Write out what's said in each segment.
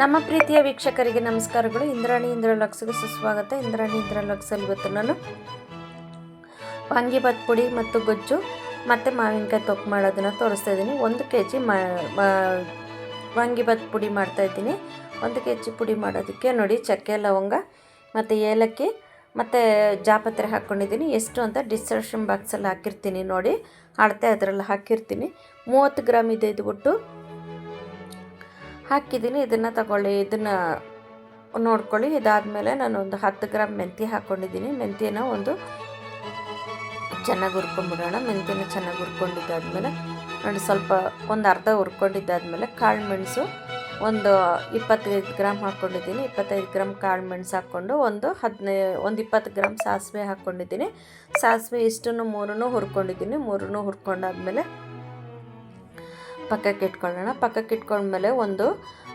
ನಮ್ಮ ಪ್ರೀತಿಯ ವೀಕ್ಷಕರಿಗೆ ನಮಸ್ಕಾರಗಳು. ಇಂದ್ರಾಣಿ ಇಂದ್ರಲಕ್ಸ್ಗೆ ಸುಸ್ವಾಗತ. ಇಂದ್ರಾಣಿ ಇಂದ್ರಲಕ್ಸಲ್ಲಿ ಇವತ್ತು ನಾನು ವಾಂಗಿಭಾತ್ ಪುಡಿ ಮತ್ತು ಗೊಜ್ಜು ಮತ್ತು ಮಾವಿನಕಾಯಿ ತೊಕ್ಕು ಮಾಡೋದನ್ನು ತೋರಿಸ್ತಾ ಇದ್ದೀನಿ. ಒಂದು ಕೆ ಜಿ ವಾಂಗಿಭಾತ್ ಪುಡಿ ಮಾಡ್ತಾಯಿದ್ದೀನಿ ಒಂದು ಕೆ ಜಿ ಪುಡಿ ಮಾಡೋದಕ್ಕೆ ನೋಡಿ, ಚಕ್ಕೆ, ಲವಂಗ ಮತ್ತು ಏಲಕ್ಕಿ ಮತ್ತು ಜಾಪತ್ರೆ ಹಾಕ್ಕೊಂಡಿದ್ದೀನಿ ಎಷ್ಟು ಅಂತ ಡಿಸ್ಕ್ರಿಪ್ಷನ್ ಬಾಕ್ಸಲ್ಲಿ ಹಾಕಿರ್ತೀನಿ ನೋಡಿ. ಅಳತೆ ಅದರಲ್ಲಿ ಹಾಕಿರ್ತೀನಿ. ಮೂವತ್ತು ಗ್ರಾಮ್ ಇದೆ ಇದ್ಬಿಟ್ಟು ಹಾಕಿದ್ದೀನಿ. ಇದನ್ನು ತಗೊಳ್ಳಿ, ಇದನ್ನು ನೋಡ್ಕೊಳ್ಳಿ. ಇದಾದಮೇಲೆ ನಾನು ಒಂದು ಹತ್ತು ಗ್ರಾಮ್ ಮೆಂತ್ಯ ಹಾಕ್ಕೊಂಡಿದ್ದೀನಿ ಮೆಂತ್ಯನ ಒಂದು ಚೆನ್ನಾಗಿ ಹುರ್ಕೊಂಡ್ಬಿಡೋಣ. ಮೆಂತ್ಯನ ಚೆನ್ನಾಗಿ ಹುರ್ಕೊಂಡಿದ್ದಾದ್ಮೇಲೆ ನೋಡಿ, ಸ್ವಲ್ಪ ಒಂದು ಅರ್ಧ ಹುರ್ಕೊಂಡಿದ್ದಾದ್ಮೇಲೆ ಕಾಳು ಮೆಣಸು ಒಂದು ಇಪ್ಪತ್ತೈದು ಗ್ರಾಮ್ ಹಾಕ್ಕೊಂಡಿದ್ದೀನಿ ಇಪ್ಪತ್ತೈದು ಗ್ರಾಮ್ ಕಾಳು ಮೆಣಸು ಹಾಕ್ಕೊಂಡು ಒಂದು ಹದಿನೈ, ಒಂದು ಇಪ್ಪತ್ತು ಗ್ರಾಮ್ ಸಾಸಿವೆ ಹಾಕ್ಕೊಂಡಿದ್ದೀನಿ ಸಾಸಿವೆ ಇಷ್ಟನ್ನು ಮೂರನ್ನು ಹುರ್ಕೊಂಡಿದ್ದೀನಿ. ಮೂರನ್ನು ಹುರ್ಕೊಂಡಾದ್ಮೇಲೆ ಪಕ್ಕಕ್ಕೆ ಇಟ್ಕೊಳ್ಳೋಣ. ಪಕ್ಕಕ್ಕೆ ಇಟ್ಕೊಂಡ್ಮೇಲೆ ಒಂದು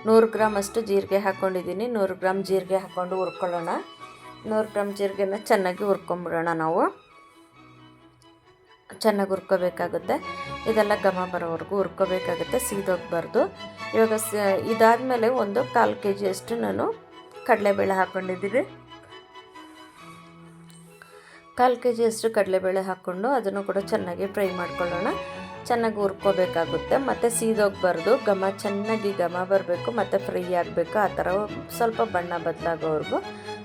ನೂರು ಗ್ರಾಮ್ ಅಷ್ಟು ಜೀರಿಗೆ ಹಾಕ್ಕೊಂಡಿದ್ದೀನಿ ನೂರು ಗ್ರಾಮ್ ಜೀರಿಗೆ ಹಾಕ್ಕೊಂಡು ಹುರ್ಕೊಳ್ಳೋಣ. ನೂರು ಗ್ರಾಮ್ ಜೀರಿಗೆನ ಚೆನ್ನಾಗಿ ಹುರ್ಕೊಂಬಿಡೋಣ ನಾವು. ಚೆನ್ನಾಗಿ ಹುರ್ಕೋಬೇಕಾಗುತ್ತೆ. ಇದೆಲ್ಲ ಘಮ ಬರೋವರೆಗೂ ಹುರ್ಕೋಬೇಕಾಗುತ್ತೆ. ಸೀದೋಗ್ಬಾರ್ದು. ಇವಾಗ ಸ ಇದಾದಮೇಲೆ ಒಂದು ಕಾಲು ಕೆ ಜಿಯಷ್ಟು ನಾನು ಕಡಲೆಬೇಳೆ ಹಾಕ್ಕೊಂಡಿದ್ದೀನಿ ಕಾಲು ಕೆ ಜಿಯಷ್ಟು ಕಡಲೆಬೇಳೆ ಹಾಕ್ಕೊಂಡು ಅದನ್ನು ಕೂಡ ಚೆನ್ನಾಗಿ ಫ್ರೈ ಮಾಡ್ಕೊಳ್ಳೋಣ. ಚೆನ್ನಾಗಿ ಹುರ್ಕೋಬೇಕಾಗುತ್ತೆ. ಮತ್ತು ಸೀದೋಗ್ಬಾರ್ದು ಘಮ, ಚೆನ್ನಾಗಿ ಘಮ ಬರಬೇಕು, ಮತ್ತು ಫ್ರೈ ಆಗಬೇಕು. ಆ ಥರ ಸ್ವಲ್ಪ ಬಣ್ಣ ಬದಲಾಗೋವರೆಗೂ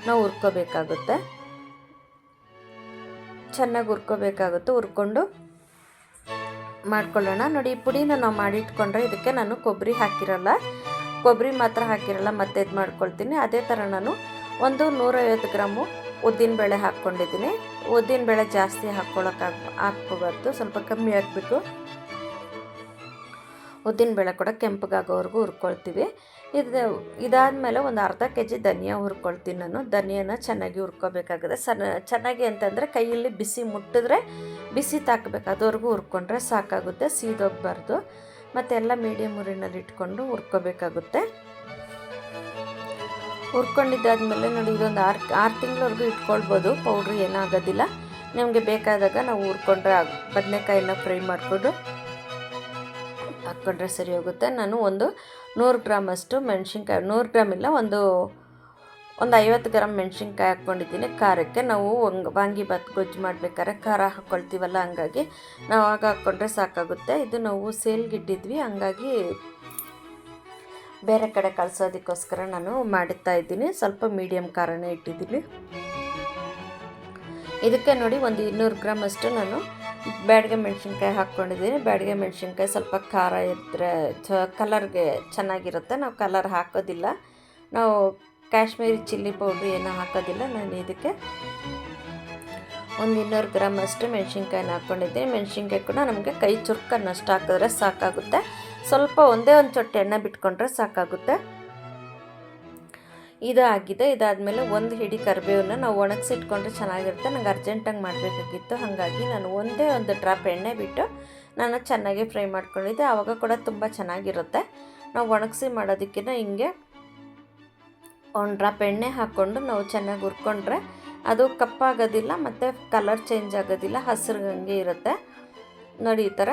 ನಾವು ಹುರ್ಕೋಬೇಕಾಗುತ್ತೆ. ಚೆನ್ನಾಗಿ ಹುರ್ಕೋಬೇಕಾಗುತ್ತೆ. ಹುರ್ಕೊಂಡು ಮಾಡ್ಕೊಳ್ಳೋಣ. ನೋಡಿ, ಈ ಪುಡಿನ ನಾವು ಮಾಡಿಟ್ಕೊಂಡ್ರೆ ಇದಕ್ಕೆ ನಾನು ಕೊಬ್ಬರಿ ಹಾಕಿರಲ್ಲ. ಕೊಬ್ಬರಿ ಮಾತ್ರ ಹಾಕಿರಲ್ಲ, ಮತ್ತೆ ಇದು ಮಾಡ್ಕೊಳ್ತೀನಿ ಅದೇ ಥರ ನಾನು ಒಂದು ನೂರೈವತ್ತು ಗ್ರಾಮು ಉದ್ದಿನಬೇಳೆ ಹಾಕ್ಕೊಂಡಿದ್ದೀನಿ. ಉದ್ದಿನ ಬೇಳೆ ಜಾಸ್ತಿ ಹಾಕ್ಕೊಳಕ್ಕೆ ಹಾಕ್ಕೋಬಾರ್ದು ಸ್ವಲ್ಪ ಕಮ್ಮಿ ಹಾಕಬೇಕು ಉದ್ದಿನಬೇಳೆ ಕೂಡ ಕೆಂಪಗಾಗೋವರೆಗೂ ಹುರ್ಕೊಳ್ತೀವಿ. ಇದು ಇದಾದಮೇಲೆ ಒಂದು ಅರ್ಧ ಕೆ ಜಿ ಧನಿಯಾ ಹುರ್ಕೊಳ್ತೀನಿ ನಾನು. ಧನಿಯಾನ ಚೆನ್ನಾಗಿ ಹುರ್ಕೋಬೇಕಾಗುತ್ತೆ. ಸಣ್ಣ ಚೆನ್ನಾಗಿ ಅಂತಂದರೆ ಕೈಯಲ್ಲಿ ಬಿಸಿ ಮುಟ್ಟಿದ್ರೆ ಬಿಸಿ ತಾಕಬೇಕು. ಅದುವರೆಗೂ ಹುರ್ಕೊಂಡ್ರೆ ಸಾಕಾಗುತ್ತೆ, ಸೀದೋಗ್ಬಾರ್ದು. ಮತ್ತು ಎಲ್ಲ ಮೀಡಿಯಮ್ ಉರಿನಲ್ಲಿ ಇಟ್ಕೊಂಡು ಹುರ್ಕೋಬೇಕಾಗುತ್ತೆ. ಹುರ್ಕೊಂಡಿದ್ದಾದ್ಮೇಲೆ ನೋಡಿ, ಇದೊಂದು ಆರು ಆರು ತಿಂಗಳವರೆಗೂ ಇಟ್ಕೊಳ್ಬೋದು. ಪೌಡ್ರ್ ಏನಾಗೋದಿಲ್ಲ ನಿಮಗೆ ಬೇಕಾದಾಗ ನಾವು ಹುರ್ಕೊಂಡ್ರೆ ಬದನೆಕಾಯಿನ ಫ್ರೈ ಮಾಡಿಕೊಂಡು ಹಾಕ್ಕೊಂಡ್ರೆ ಸರಿ ಹೋಗುತ್ತೆ. ನಾನು ಒಂದು ನೂರು ಗ್ರಾಮಷ್ಟು ಮೆಣಸಿನ್ಕಾಯಿ, ನೂರು ಗ್ರಾಮ್ ಇಲ್ಲ, ಒಂದು ಒಂದು ಐವತ್ತು ಗ್ರಾಮ್ ಮೆಣಸಿನ್ಕಾಯಿ ಹಾಕ್ಕೊಂಡಿದ್ದೀನಿ. ಖಾರಕ್ಕೆ ನಾವು ಒಂಗ್ ವಾಂಗಿಭಾತ್ ಗೊಜ್ಜು ಮಾಡ್ಬೇಕಾದ್ರೆ ಖಾರ ಹಾಕ್ಕೊಳ್ತೀವಲ್ಲ ಹಂಗಾಗಿ ನಾವು ಆಗ ಹಾಕ್ಕೊಂಡ್ರೆ ಸಾಕಾಗುತ್ತೆ. ಇದು ನಾವು ಸೇಲ್ಗಿಟ್ಟಿದ್ವಿ ಹಂಗಾಗಿ ಬೇರೆ ಕಡೆ ಕಳಿಸೋದಕ್ಕೋಸ್ಕರ ನಾನು ಮಾಡುತ್ತಾ ಇದ್ದೀನಿ. ಸ್ವಲ್ಪ ಮೀಡಿಯಮ್ ಖಾರನೇ ಇಟ್ಟಿದ್ದೀನಿ. ಇದಕ್ಕೆ ನೋಡಿ ಒಂದು ಇನ್ನೂರು ಗ್ರಾಮ್ ಅಷ್ಟು ನಾನು ಬ್ಯಾಡಿಗೆ ಮೆಣಸಿನ್ಕಾಯಿ ಹಾಕ್ಕೊಂಡಿದ್ದೀನಿ. ಬ್ಯಾಡಿಗೆ ಮೆಣಸಿನ್ಕಾಯಿ ಸ್ವಲ್ಪ ಖಾರ ಇದ್ದರೆ ಚ ಕಲರ್ಗೆ ಚೆನ್ನಾಗಿರುತ್ತೆ. ನಾವು ಕಲರ್ ಹಾಕೋದಿಲ್ಲ. ನಾವು ಕಾಶ್ಮೀರಿ ಚಿಲ್ಲಿ ಪೌಡ್ರ್ ಏನೂ ಹಾಕೋದಿಲ್ಲ. ನಾನು ಇದಕ್ಕೆ ಒಂದು ಇನ್ನೂರು ಗ್ರಾಮ್ ಅಷ್ಟು ಮೆಣಸಿನ್ಕಾಯಿನ ಹಾಕ್ಕೊಂಡಿದ್ದೀನಿ. ಮೆಣಸಿನ್ಕಾಯಿ ಕೂಡ ನಮಗೆ ಕೈ ಚುರುಕನ್ನಷ್ಟು ಹಾಕಿದ್ರೆ ಸಾಕಾಗುತ್ತೆ. ಸ್ವಲ್ಪ ಒಂದೇ ಒಂದು ಚೊಟ್ಟು ಎಣ್ಣೆ ಬಿಟ್ಕೊಂಡ್ರೆ ಸಾಕಾಗುತ್ತೆ. ಇದು ಆಗಿದೆ ಇದಾದಮೇಲೆ ಒಂದು ಹಿಡಿ ಕರಿಬೇವನ್ನ ನಾವು ಒಣಗಿಸಿಟ್ಕೊಂಡ್ರೆ ಚೆನ್ನಾಗಿರುತ್ತೆ. ನಂಗೆ ಅರ್ಜೆಂಟಾಗಿ ಮಾಡಬೇಕಾಗಿತ್ತು. ಹಾಗಾಗಿ ನಾನು ಒಂದೇ ಒಂದು ಡ್ರಾಪ್ ಎಣ್ಣೆ ಬಿಟ್ಟು ನಾನು ಚೆನ್ನಾಗಿ ಫ್ರೈ ಮಾಡ್ಕೊಂಡಿದ್ದೆ. ಆವಾಗ ಕೂಡ ತುಂಬ ಚೆನ್ನಾಗಿರುತ್ತೆ. ನಾವು ಒಣಗಿಸಿ ಮಾಡೋದಕ್ಕಿಂತ ಹಿಂಗೆ ಒಂದು ಡ್ರಾಪ್ ಎಣ್ಣೆ ಹಾಕ್ಕೊಂಡು ನಾವು ಚೆನ್ನಾಗಿ ಹುರ್ಕೊಂಡ್ರೆ ಅದು ಕಪ್ಪಾಗೋದಿಲ್ಲ, ಮತ್ತು ಕಲರ್ ಚೇಂಜ್ ಆಗೋದಿಲ್ಲ, ಹಸಿರು ಹಂಗೆ ಇರುತ್ತೆ. ನೋಡಿ ಈ ಥರ.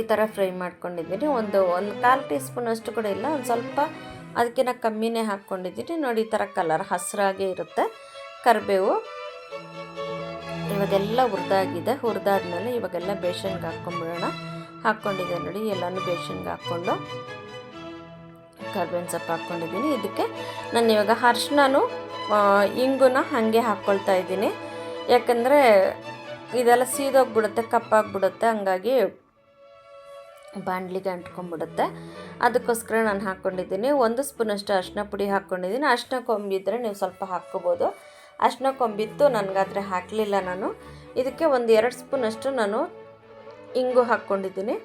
ಈ ಥರ ಫ್ರೈ ಮಾಡ್ಕೊಂಡಿದ್ದೀನಿ. ಒಂದು ಒಂದು ಕಾಲು ಟೀ ಸ್ಪೂನ್ ಅಷ್ಟು ಕೂಡ ಇಲ್ಲ, ಒಂದು ಸ್ವಲ್ಪ ಅದಕ್ಕಿಂತ ಕಮ್ಮಿನೇ ಹಾಕ್ಕೊಂಡಿದ್ದೀನಿ. ನೋಡಿ, ಈ ಥರ ಕಲರ್ ಹಸಿರಾಗೇ ಇರುತ್ತೆ. ಕರಿಬೇವು ಇವಾಗೆಲ್ಲ ಹುರಿದಾಗಿದೆ. ಹುರಿದಾದ್ಮೇಲೆ ಇವಾಗೆಲ್ಲ ಬೇಷನ್ಗೆ ಹಾಕ್ಕೊಂಬಿಡೋಣ. ಹಾಕ್ಕೊಂಡಿದ್ದೆ ನೋಡಿ, ಎಲ್ಲನೂ ಬೇಷನ್ಗೆ ಹಾಕ್ಕೊಂಡು ಕರ್ಬೇವಿನ ಸೊಪ್ಪು ಹಾಕ್ಕೊಂಡಿದ್ದೀನಿ. ಇದಕ್ಕೆ ನಾನು ಇವಾಗ ಅರ್ಶಿನೂ ಇಂಗುನ ಹಾಗೆ ಹಾಕ್ಕೊಳ್ತಾ ಇದ್ದೀನಿ. ಯಾಕಂದರೆ ಇದೆಲ್ಲ ಸೀದೋಗ್ಬಿಡುತ್ತೆ, ಕಪ್ಪಾಗ್ಬಿಡುತ್ತೆ. ಹಂಗಾಗಿ ಬಾಣಲಿಗೆ ಅಂಟ್ಕೊಂಡ್ಬಿಡುತ್ತೆ ಅದಕ್ಕೋಸ್ಕರ ನಾನು ಹಾಕ್ಕೊಂಡಿದ್ದೀನಿ. ಒಂದು ಸ್ಪೂನಷ್ಟು ಅರಿಶಿನ ಪುಡಿ ಹಾಕ್ಕೊಂಡಿದ್ದೀನಿ. ಅರಿಶಿನ ಕೊಂಬಿದ್ರೆ ನೀವು ಸ್ವಲ್ಪ ಹಾಕ್ಕೋಬೋದು. ಅರಿಶಿನ ಕೊಂಬಿತ್ತು ನನಗಾದರೆ ಹಾಕಲಿಲ್ಲ ನಾನು. ಇದಕ್ಕೆ ಒಂದು ಎರಡು ಸ್ಪೂನಷ್ಟು ನಾನು ಇಂಗು ಹಾಕ್ಕೊಂಡಿದ್ದೀನಿ.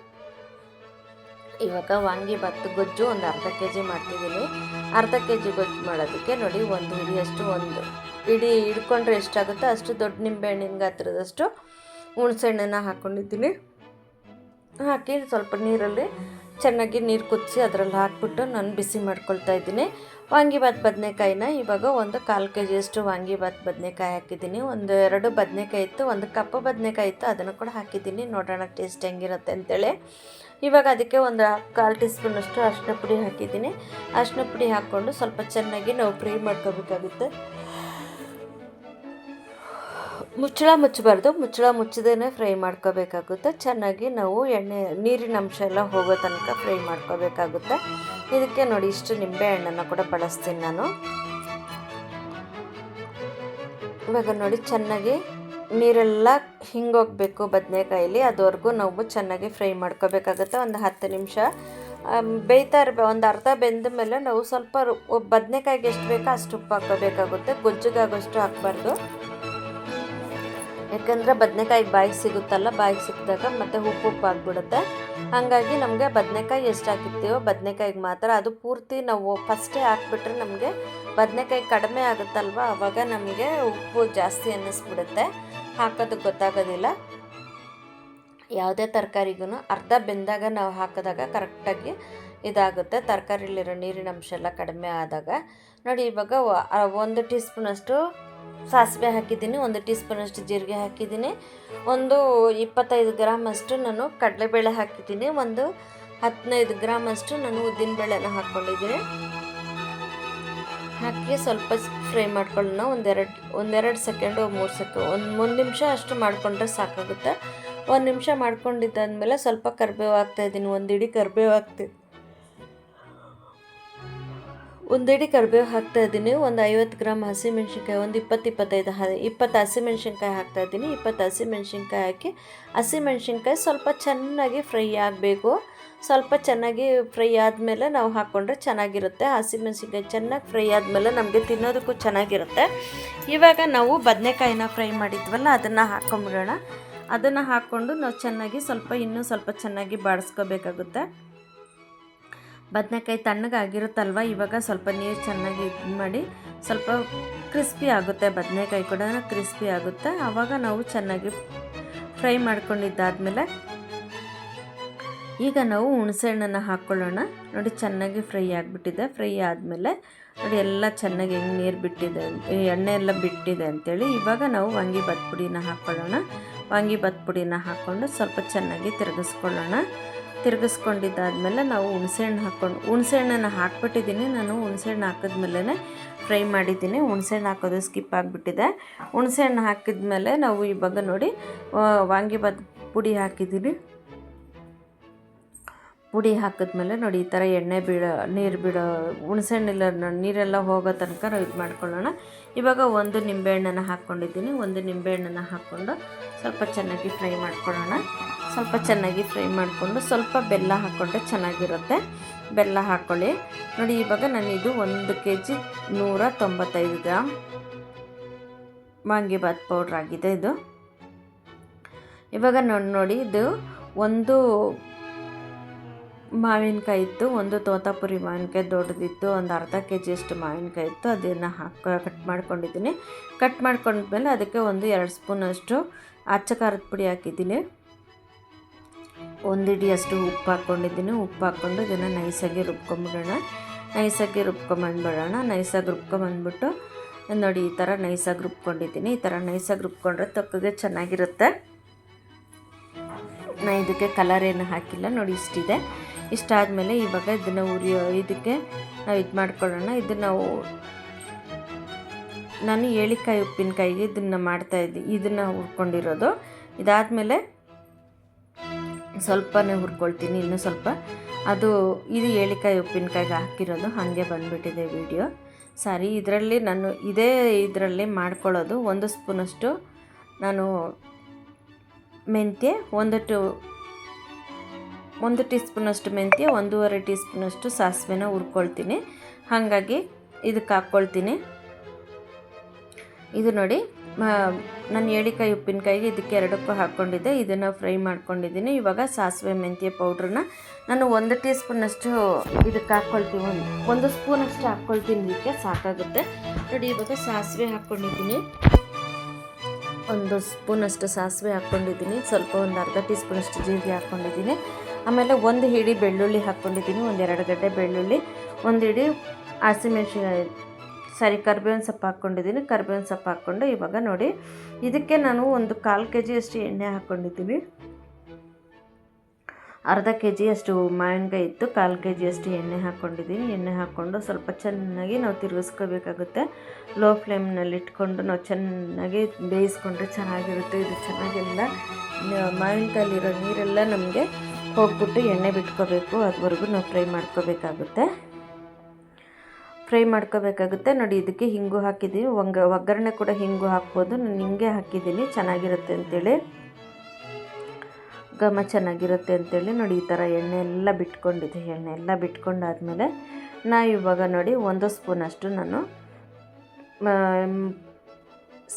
ಇವಾಗ ವಾಂಗಿಭಾತ್ ಗೊಜ್ಜು ಒಂದು ಅರ್ಧ ಕೆ ಜಿ ಮಾಡ್ತಿದ್ದೀನಿ. ಅರ್ಧ ಕೆ ಜಿ ಗೊಜ್ಜು ಮಾಡೋದಕ್ಕೆ ನೋಡಿ ಒಂದು ಹಿಡಿಯಷ್ಟು ಒಂದು ಇಡೀ ಹಿಡ್ಕೊಂಡ್ರೆ ಎಷ್ಟಾಗುತ್ತೋ ಅಷ್ಟು ದೊಡ್ಡ ನಿಂಬೆಹಣ್ಣಿನ ಗಾತ್ರದಷ್ಟು ಹುಣಸೆಹಣ್ಣನ್ನು ಹಾಕ್ಕೊಂಡಿದ್ದೀನಿ. ಹಾಕಿ ಸ್ವಲ್ಪ ನೀರಲ್ಲಿ ಚೆನ್ನಾಗಿ ನೀರು ಕುದಿಸಿ ಅದರಲ್ಲಿ ಹಾಕ್ಬಿಟ್ಟು ನಾನು ಬಿಸಿ ಮಾಡ್ಕೊಳ್ತಾ ಇದ್ದೀನಿ. ವಾಂಗಿಭಾತ್ ಬದನೆಕಾಯಿನ ಇವಾಗ ಒಂದು ಕಾಲು ಕೆ ಜಿಯಷ್ಟು ವಾಂಗಿಭಾತ್ ಬದನೆಕಾಯಿ ಹಾಕಿದ್ದೀನಿ. ಒಂದು ಎರಡು ಬದನೆಕಾಯಿ ಇತ್ತು, ಒಂದು ಕಪ್ಪು ಬದನೆಕಾಯಿ ಇತ್ತು, ಅದನ್ನು ಕೂಡ ಹಾಕಿದ್ದೀನಿ. ನೋಡೋಣ ಟೇಸ್ಟ್ ಹೆಂಗಿರುತ್ತೆ ಅಂತೇಳಿ. ಇವಾಗ ಅದಕ್ಕೆ ಒಂದು ಕಾಲು ಟೀ ಸ್ಪೂನಷ್ಟು ಅರಿಶಿನ ಪುಡಿ ಹಾಕಿದ್ದೀನಿ. ಅರಿಶಿನ ಪುಡಿ ಹಾಕ್ಕೊಂಡು ಸ್ವಲ್ಪ ಚೆನ್ನಾಗಿ ನಾವು ಫ್ರೈ ಮಾಡ್ಕೋಬೇಕಾಗುತ್ತೆ. ಮುಚ್ಚಳ ಮುಚ್ಚಬಾರ್ದು. ಮುಚ್ಚಳ ಮುಚ್ಚದೇ ಫ್ರೈ ಮಾಡ್ಕೋಬೇಕಾಗುತ್ತೆ. ಚೆನ್ನಾಗಿ ನಾವು ಎಣ್ಣೆ, ನೀರಿನ ಅಂಶ ಎಲ್ಲ ಹೋಗೋ ತನಕ ಫ್ರೈ ಮಾಡ್ಕೋಬೇಕಾಗುತ್ತೆ. ಇದಕ್ಕೆ ನೋಡಿ ಇಷ್ಟು ನಿಂಬೆ ಹಣ್ಣನ್ನು ಕೂಡ ಬಳಸ್ತೀನಿ ನಾನು. ಇವಾಗ ನೋಡಿ ಚೆನ್ನಾಗಿ ನೀರೆಲ್ಲ ಹಿಂಗೋಗಬೇಕು ಬದನೆಕಾಯಲ್ಲಿ ಅದುವರೆಗೂ ನಾವು ಚೆನ್ನಾಗಿ ಫ್ರೈ ಮಾಡ್ಕೋಬೇಕಾಗುತ್ತೆ. ಒಂದು ಹತ್ತು ನಿಮಿಷ. ಬೇಯ್ತಾ ಇರ್ಬೇ, ಒಂದು ಅರ್ಧ ಬೆಂದ ಮೇಲೆ ನಾವು ಸ್ವಲ್ಪ ಬದನೆಕಾಯಿಗೆ ಎಷ್ಟು ಬೇಕೋ ಅಷ್ಟು ಉಪ್ಪು ಹಾಕೋಬೇಕಾಗುತ್ತೆ ಗೊಜ್ಜಿಗಾಗೋಷ್ಟು ಹಾಕ್ಬಾರ್ದು. ಯಾಕಂದರೆ ಬದನೆಕಾಯಿ ಬಾಯಿಗೆ ಸಿಗುತ್ತಲ್ಲ ಬಾಯಿಗೆ ಸಿಕ್ಕಿದಾಗ ಮತ್ತೆ ಉಪ್ಪು ಉಪ್ಪು ಆಗಿಬಿಡುತ್ತೆ. ಹಾಗಾಗಿ ನಮಗೆ ಬದನೆಕಾಯಿ ಎಷ್ಟು ಹಾಕಿರ್ತೀವೋ ಬದನೆಕಾಯಿಗೆ ಮಾತ್ರ ಅದು ಪೂರ್ತಿ ನಾವು ಫಸ್ಟೇ ಹಾಕ್ಬಿಟ್ರೆ ನಮಗೆ ಬದನೆಕಾಯಿ ಕಡಿಮೆ ಆಗುತ್ತಲ್ವ? ಆವಾಗ ನಮಗೆ ಉಪ್ಪು ಜಾಸ್ತಿ ಅನ್ನಿಸ್ಬಿಡುತ್ತೆ. ಹಾಕೋದಕ್ಕೆ ಗೊತ್ತಾಗೋದಿಲ್ಲ. ಯಾವುದೇ ತರಕಾರಿಗೂ ಅರ್ಧ ಬೆಂದಾಗ ನಾವು ಹಾಕಿದಾಗ ಕರೆಕ್ಟಾಗಿ ಇದಾಗುತ್ತೆ. ತರಕಾರಿಲಿರೋ ನೀರಿನ ಅಂಶ ಎಲ್ಲ ಕಡಿಮೆ ಆದಾಗ. ನೋಡಿ ಇವಾಗ ಒಂದು ಟೀ ಸ್ಪೂನಷ್ಟು ಸಾಸಿವೆ ಹಾಕಿದ್ದೀನಿ, ಒಂದು ಟೀ ಸ್ಪೂನಷ್ಟು ಜೀರಿಗೆ ಹಾಕಿದ್ದೀನಿ, ಒಂದು ಇಪ್ಪತ್ತೈದು ಗ್ರಾಮ್ ಅಷ್ಟು ನಾನು ಕಡಲೆಬೇಳೆ ಹಾಕಿದ್ದೀನಿ, ಒಂದು ಹದಿನೈದು ಗ್ರಾಮ್ ಅಷ್ಟು ನಾನು ಉದ್ದಿನಬೇಳೆನ ಹಾಕ್ಕೊಂಡಿದ್ದೀನಿ. ಹಾಕಿ ಸ್ವಲ್ಪ ಫ್ರೈ ಮಾಡ್ಕೊಳ್ಳೋಣ, ಒಂದೆರಡು ಒಂದೆರಡು ಸೆಕೆಂಡು, ಮೂರು ಸೆಕೆಂಡ್, ಒಂದು ಒಂದು ನಿಮಿಷ ಅಷ್ಟು ಮಾಡಿಕೊಂಡ್ರೆ ಸಾಕಾಗುತ್ತೆ. ಒಂದು ನಿಮಿಷ ಮಾಡ್ಕೊಂಡಿದ್ದಾದ್ಮೇಲೆ ಸ್ವಲ್ಪ ಕರಿಬೇವು ಹಾಕ್ತಾಯಿದ್ದೀನಿ ಒಂದು ಇಡೀ ಕರಿಬೇವು ಹಾಕ್ತೀನಿ ಒಂದು ಇಡೀ ಕರಿಬೇವು ಹಾಕ್ತಾ ಇದ್ದೀನಿ. ಒಂದು ಐವತ್ತು ಗ್ರಾಮ್ ಹಸಿಮೆಣ್ಸಿನ್ಕಾಯಿ, ಒಂದು ಇಪ್ಪತ್ತು ಇಪ್ಪತ್ತೈದು ಹ, ಇಪ್ಪತ್ತು ಹಸಿಮೆಣ್ಸಿನ್ಕಾಯಿ ಹಾಕ್ತಾ ಇದ್ದೀನಿ. ಇಪ್ಪತ್ತು ಹಸಿಮೆಣ್ಸಿನ್ಕಾಯಿ ಹಾಕಿ, ಹಸಿಮೆಣ್ಸಿನ್ಕಾಯಿ ಸ್ವಲ್ಪ ಚೆನ್ನಾಗಿ ಫ್ರೈ ಆಗಬೇಕು. ಸ್ವಲ್ಪ ಚೆನ್ನಾಗಿ ಫ್ರೈ ಆದಮೇಲೆ ನಾವು ಹಾಕ್ಕೊಂಡ್ರೆ ಚೆನ್ನಾಗಿರುತ್ತೆ. ಹಸಿಮೆಣ್ಸಿನ್ಕಾಯಿ ಚೆನ್ನಾಗಿ ಫ್ರೈ ಆದಮೇಲೆ ನಮಗೆ ತಿನ್ನೋದಕ್ಕೂ ಚೆನ್ನಾಗಿರುತ್ತೆ. ಇವಾಗ ನಾವು ಬದನೆಕಾಯಿನ ಫ್ರೈ ಮಾಡಿದ್ವಲ್ಲ, ಅದನ್ನು ಹಾಕ್ಕೊಂಬಿಡೋಣ ಅದನ್ನು ಹಾಕ್ಕೊಂಡು ನಾವು ಚೆನ್ನಾಗಿ ಸ್ವಲ್ಪ, ಇನ್ನೂ ಸ್ವಲ್ಪ ಚೆನ್ನಾಗಿ ಬಾಡಿಸ್ಕೋಬೇಕಾಗುತ್ತೆ. ಬದನೆಕಾಯಿ ತಣ್ಣಗಾಗಿರುತ್ತಲ್ವ ಇವಾಗ ಸ್ವಲ್ಪ ನೀರು ಚೆನ್ನಾಗಿ ಇದು ಮಾಡಿ ಸ್ವಲ್ಪ ಕ್ರಿಸ್ಪಿ ಆಗುತ್ತೆ ಬದನೆಕಾಯಿ ಕೂಡ ಕ್ರಿಸ್ಪಿ ಆಗುತ್ತೆ. ಆವಾಗ ನಾವು ಚೆನ್ನಾಗಿ ಫ್ರೈ ಮಾಡ್ಕೊಂಡಿದ್ದಾದಮೇಲೆ ಈಗ ನಾವು ಹುಣಸೆಹಣ್ಣನ್ನು ಹಾಕ್ಕೊಳ್ಳೋಣ ನೋಡಿ, ಚೆನ್ನಾಗಿ ಫ್ರೈ ಆಗಿಬಿಟ್ಟಿದೆ. ಫ್ರೈ ಆದಮೇಲೆ ನೋಡಿ, ಎಲ್ಲ ಚೆನ್ನಾಗಿ ಹೆಂಗೆ ನೀರು ಬಿಟ್ಟಿದೆ ಎಣ್ಣೆ ಎಲ್ಲ ಬಿಟ್ಟಿದೆ ಅಂತೇಳಿ ಇವಾಗ ನಾವು ವಾಂಗಿಭಾತ್ ಪುಡಿನ ಹಾಕ್ಕೊಳ್ಳೋಣ ವಾಂಗಿಭಾತ್ ಪುಡಿನ ಹಾಕ್ಕೊಂಡು ಸ್ವಲ್ಪ ಚೆನ್ನಾಗಿ ತಿರುಗಿಸ್ಕೊಳ್ಳೋಣ. ತಿರುಗಿಸ್ಕೊಂಡಿದ್ದಾದಮೇಲೆ ನಾವು ಹುಣಸೆಹಣ್ಣು ಹಾಕ್ಕೊಂಡು, ಹುಣಸೆಹಣ್ಣನ್ನು ಹಾಕ್ಬಿಟ್ಟಿದ್ದೀನಿ. ನಾನು ಹುಣಸೆಹಣ್ಣು ಹಾಕಿದ್ಮೇಲೆ ಫ್ರೈ ಮಾಡಿದ್ದೀನಿ. ಹುಣಸೆಹಣ್ಣು ಹಾಕೋದು ಸ್ಕಿಪ್ ಆಗಿಬಿಟ್ಟಿದೆ. ಹುಣಸೆಹಣ್ಣು ಹಾಕಿದ್ಮೇಲೆ ನಾವು ಇವಾಗ ನೋಡಿ ವಾಂಗಿಬಾತ್ ಪುಡಿ ಹಾಕಿದ್ದೀನಿ. ಪುಡಿ ಹಾಕಿದ್ಮೇಲೆ ನೋಡಿ, ಈ ಥರ ಎಣ್ಣೆ ಬಿಡೋ ನೀರು ಬಿಡೋ ಹುಣಸೆಹಣ್ಣಿಲ್ಲ ನೀರೆಲ್ಲ ಹೋಗೋ ತನಕ ನಾವು ಇದು ಮಾಡ್ಕೊಳ್ಳೋಣ. ಇವಾಗ ಒಂದು ನಿಂಬೆಹಣ್ಣನ್ನು ಹಾಕ್ಕೊಂಡಿದ್ದೀನಿ. ಒಂದು ನಿಂಬೆಹಣ್ಣನ್ನು ಹಾಕ್ಕೊಂಡು ಸ್ವಲ್ಪ ಚೆನ್ನಾಗಿ ಫ್ರೈ ಮಾಡ್ಕೊಳ್ಳೋಣ. ಸ್ವಲ್ಪ ಚೆನ್ನಾಗಿ ಫ್ರೈ ಮಾಡಿಕೊಂಡು ಸ್ವಲ್ಪ ಬೆಲ್ಲ ಹಾಕ್ಕೊಂಡ್ರೆ ಚೆನ್ನಾಗಿರುತ್ತೆ. ಬೆಲ್ಲ ಹಾಕ್ಕೊಳ್ಳಿ ನೋಡಿ, ಇವಾಗ ನಾನು ಇದು ಒಂದು ಕೆ ಜಿ ನೂರ ತೊಂಬತ್ತೈದು ಗ್ರಾಮ್ ವಾಂಗಿಬಾತ್ ಪೌಡ್ರ್ ಆಗಿದೆ ಇದು. ಇವಾಗ ನೋಡಿ ನೋಡಿ, ಇದು ಒಂದು ಮಾವಿನಕಾಯಿ ಇತ್ತು, ಒಂದು ತೋತಾಪುರಿ ಮಾವಿನಕಾಯಿ ದೊಡ್ಡದಿತ್ತು, ಒಂದು ಅರ್ಧ ಕೆ ಜಿಯಷ್ಟು ಮಾವಿನಕಾಯಿ ಇತ್ತು. ಅದನ್ನು ಹಾಕಿ, ಕಟ್ ಮಾಡ್ಕೊಂಡಿದ್ದೀನಿ. ಕಟ್ ಮಾಡ್ಕೊಂಡ್ಮೇಲೆ ಅದಕ್ಕೆ ಒಂದು ಎರಡು ಸ್ಪೂನಷ್ಟು ಅಚ್ಚ ಖಾರದ ಪುಡಿ ಹಾಕಿದ್ದೀನಿ. ಒಂದು ಹಿಡಿಯಷ್ಟು ಉಪ್ಪು ಹಾಕ್ಕೊಂಡಿದ್ದೀನಿ. ಉಪ್ಪು ಹಾಕ್ಕೊಂಡು ಇದನ್ನು ನೈಸಾಗಿ ರುಬ್ಕೊಂಬಿಡೋಣ. ನೈಸಾಗಿ ರುಬ್ಕೊಂಬಂದ್ಬಿಡೋಣ. ನೈಸಾಗಿ ರುಬ್ಕೊಂಬಂದ್ಬಿಟ್ಟು ನೋಡಿ, ಈ ಥರ ನೈಸಾಗಿ ರುಬ್ಕೊಂಡಿದ್ದೀನಿ. ಈ ಥರ ನೈಸಾಗಿ ರುಬ್ಕೊಂಡ್ರೆ ತೊಕ್ಕಗೆ ಚೆನ್ನಾಗಿರುತ್ತೆ. ನಾ ಇದಕ್ಕೆ ಕಲರ್ ಏನು ಹಾಕಿಲ್ಲ. ನೋಡಿ, ಇಷ್ಟಿದೆ. ಇಷ್ಟಾದಮೇಲೆ ಇವಾಗ ಇದನ್ನು ಉರಿಯೋ, ಇದಕ್ಕೆ ನಾವು ಇದು ಮಾಡ್ಕೊಳ್ಳೋಣ. ಇದು ನಾವು ನಾನು ಏಳಿಕಾಯಿ, ಉಪ್ಪಿನಕಾಯಿಗೆ ಇದನ್ನು ಮಾಡ್ತಾಯಿದ್ದೆ ಇದನ್ನು ಹುರ್ಕೊಂಡಿರೋದು. ಇದಾದಮೇಲೆ ಸ್ವಲ್ಪನೇ ಹುರ್ಕೊಳ್ತೀನಿ, ಇನ್ನೂ ಸ್ವಲ್ಪ. ಅದು, ಇದು ಏಳಿಕಾಯಿ ಉಪ್ಪಿನಕಾಯಿಗೆ ಹಾಕಿರೋದು, ಹಾಗೆ ಬಂದುಬಿಟ್ಟಿದೆ ವಿಡಿಯೋ ಸಾರಿ, ಇದರಲ್ಲಿ ನಾನು, ಇದೇ ಇದರಲ್ಲಿ ಮಾಡ್ಕೊಳ್ಳೋದು ಒಂದು ಸ್ಪೂನಷ್ಟು ನಾನು ಮೆಂತ್ಯ ಒಂದು ಟು ಒಂದು ಟೀ ಸ್ಪೂನಷ್ಟು ಮೆಂತ್ಯ, ಒಂದೂವರೆ ಟೀ ಸ್ಪೂನಷ್ಟು ಸಾಸಿವೆನ ಹುರ್ಕೊಳ್ತೀನಿ. ಹಾಗಾಗಿ, ಇದಕ್ಕೆ ಹಾಕ್ಕೊಳ್ತೀನಿ. ಇದು ನೋಡಿ ನಾನು ಏಳಿಕಾಯಿ ಉಪ್ಪಿನಕಾಯಿಗೆ ಇದಕ್ಕೆ ಎರಡಕ್ಕೂ ಹಾಕ್ಕೊಂಡಿದ್ದೆ. ಇದನ್ನು ಫ್ರೈ ಮಾಡ್ಕೊಂಡಿದ್ದೀನಿ. ಇವಾಗ ಸಾಸಿವೆ ಮೆಂತ್ಯ ಪೌಡ್ರನ್ನ ನಾನು ಒಂದು ಟೀ ಸ್ಪೂನಷ್ಟು ಇದಕ್ಕೆ ಹಾಕ್ಕೊಳ್ತೀವಿ. ಒಂದು ಒಂದು ಸ್ಪೂನಷ್ಟು ಹಾಕ್ಕೊಳ್ತೀನಿ ಇದಕ್ಕೆ ಸಾಕಾಗುತ್ತೆ. ನೋಡಿ, ಇವಾಗ ಸಾಸಿವೆ ಹಾಕ್ಕೊಂಡಿದ್ದೀನಿ. ಒಂದು ಸ್ಪೂನಷ್ಟು ಸಾಸಿವೆ ಹಾಕ್ಕೊಂಡಿದ್ದೀನಿ. ಸ್ವಲ್ಪ ಒಂದು ಅರ್ಧ ಟೀ ಸ್ಪೂನಷ್ಟು ಜೀರಿಗೆ ಹಾಕ್ಕೊಂಡಿದ್ದೀನಿ. ಆಮೇಲೆ ಒಂದು ಹಿಡಿ ಬೆಳ್ಳುಳ್ಳಿ ಹಾಕ್ಕೊಂಡಿದ್ದೀನಿ. ಒಂದು ಎರಡು ಗಡ್ಡೆ ಬೆಳ್ಳುಳ್ಳಿ, ಒಂದು ಹಿಡಿ ಹಸಿಮೆಣ್ಸಿನ ಸಾರಿ, ಕರ್ಬೇವಿನ ಸೊಪ್ಪು ಹಾಕ್ಕೊಂಡಿದ್ದೀನಿ. ಕರ್ಬೇವಿನ ಸೊಪ್ಪು ಹಾಕ್ಕೊಂಡು ಇವಾಗ ನೋಡಿ, ಇದಕ್ಕೆ ನಾನು ಒಂದು ಕಾಲು ಕೆ ಜಿಯಷ್ಟು ಎಣ್ಣೆ ಹಾಕ್ಕೊಂಡಿದ್ದೀನಿ ಅರ್ಧ ಕೆ ಜಿಯಷ್ಟು ಮಾವಿನಕಾಯಿ ಇತ್ತು, ಕಾಲು ಕೆ ಜಿಯಷ್ಟು ಎಣ್ಣೆ ಹಾಕ್ಕೊಂಡಿದ್ದೀನಿ. ಎಣ್ಣೆ ಹಾಕ್ಕೊಂಡು ಸ್ವಲ್ಪ ಚೆನ್ನಾಗಿ ನಾವು ತಿರುಗಿಸ್ಕೋಬೇಕಾಗುತ್ತೆ. ಲೋ ಫ್ಲೇಮ್ನಲ್ಲಿ ಇಟ್ಕೊಂಡು ನಾವು ಚೆನ್ನಾಗಿ ಬೇಯಿಸ್ಕೊಂಡ್ರೆ ಚೆನ್ನಾಗಿರುತ್ತೆ. ಇದು ಚೆನ್ನಾಗಿಲ್ಲ ಮಾವಿನಕಾಯಲ್ಲಿರೋ ನೀರೆಲ್ಲ ನಮಗೆ ಹೋಗ್ಬಿಟ್ಟು ಎಣ್ಣೆ ಬಿಟ್ಕೋಬೇಕು. ಅದುವರೆಗೂ ನಾವು ಫ್ರೈ ಮಾಡ್ಕೋಬೇಕಾಗುತ್ತೆ. ಫ್ರೈ ಮಾಡ್ಕೋಬೇಕಾಗುತ್ತೆ. ನೋಡಿ, ಇದಕ್ಕೆ ಹಿಂಗು ಹಾಕಿದ್ದೀನಿ. ಒಂಗ, ಒಗ್ಗರಣೆ ಕೂಡ ಹಿಂಗು ಹಾಕ್ಬೋದು. ನಾನು ಹಿಂಗೆ ಹಾಕಿದ್ದೀನಿ. ಚೆನ್ನಾಗಿರುತ್ತೆ ಅಂತೇಳಿ. ಘಮ ಚೆನ್ನಾಗಿರುತ್ತೆ ಅಂತೇಳಿ. ನೋಡಿ, ಈ ಥರ ಎಣ್ಣೆ ಎಲ್ಲ ಬಿಟ್ಕೊಂಡಿದೆ. ಎಣ್ಣೆ ಎಲ್ಲ ಬಿಟ್ಕೊಂಡಾದ್ಮೇಲೆ ನಾ ಇವಾಗ ನೋಡಿ, ಒಂದು ಸ್ಪೂನಷ್ಟು ನಾನು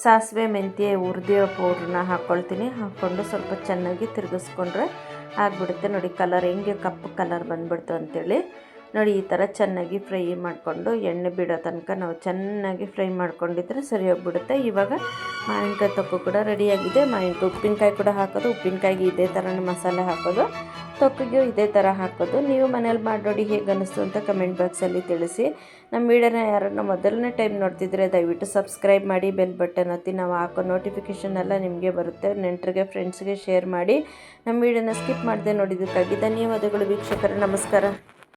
ಸಾಸಿವೆ ಮೆಂತ್ಯ ಹುರಿದಿರೋ ಪೌಡ್ರನ್ನ ಹಾಕ್ಕೊಳ್ತೀನಿ ಹಾಕ್ಕೊಂಡು ಸ್ವಲ್ಪ ಚೆನ್ನಾಗಿ ತಿರುಗಿಸ್ಕೊಂಡ್ರೆ ಆಗಿಬಿಡುತ್ತೆ. ನೋಡಿ, ಕಲರ್ ಹೆಂಗೆ ಕಪ್ಪು ಕಲರ್ ಬಂದ್ಬಿಡ್ತು ಅಂತೇಳಿ. ನೋಡಿ, ಈ ಥರ ಚೆನ್ನಾಗಿ ಫ್ರೈ ಮಾಡಿಕೊಂಡು ಎಣ್ಣೆ ಬಿಡೋ ತನಕ ನಾವು ಚೆನ್ನಾಗಿ ಫ್ರೈ ಮಾಡ್ಕೊಂಡಿದ್ರೆ ಸರಿ ಹೋಗ್ಬಿಡುತ್ತೆ. ಇವಾಗ ಮಾವಿನಕಾಯಿ ತೊಕ್ಕು ಕೂಡ ರೆಡಿಯಾಗಿದೆ. ಮಾವಿನಕಾಯಿ ಉಪ್ಪಿನಕಾಯಿ ಕೂಡ ಹಾಕೋದು. ಉಪ್ಪಿನಕಾಯಿಗೆ ಇದೇ ಥರನೇ ಮಸಾಲೆ ಹಾಕೋದು. ತೊಕ್ಕಿಗೂ ಇದೇ ಥರ ಹಾಕೋದು. ನೀವು ಮನೇಲಿ ಮಾಡಿ ಹೇಗೆ ಅನ್ನಿಸ್ತು ಅಂತ ಕಮೆಂಟ್ ಬಾಕ್ಸಲ್ಲಿ ತಿಳಿಸಿ. ನಮ್ಮ ವೀಡಿಯೋನ ಯಾರನ್ನ ಮೊದಲನೇ ಟೈಮ್ ನೋಡ್ತಿದ್ರೆ ದಯವಿಟ್ಟು ಸಬ್ಸ್ಕ್ರೈಬ್ ಮಾಡಿ, ಬೆಲ್ ಬಟನ್ ಒತ್ತಿ ನಾವು ಹಾಕೋ ನೋಟಿಫಿಕೇಷನ್ ಎಲ್ಲ ನಿಮಗೆ ಬರುತ್ತೆ. ನೆಂಟರಿಗೆ ಫ್ರೆಂಡ್ಸ್ಗೆ ಶೇರ್ ಮಾಡಿ. ನಮ್ಮ ವೀಡಿಯೋನ ಸ್ಕಿಪ್ ಮಾಡದೆ ನೋಡಿದ್ದಕ್ಕಾಗಿ ಧನ್ಯವಾದಗಳು ವೀಕ್ಷಕರ. ನಮಸ್ಕಾರ.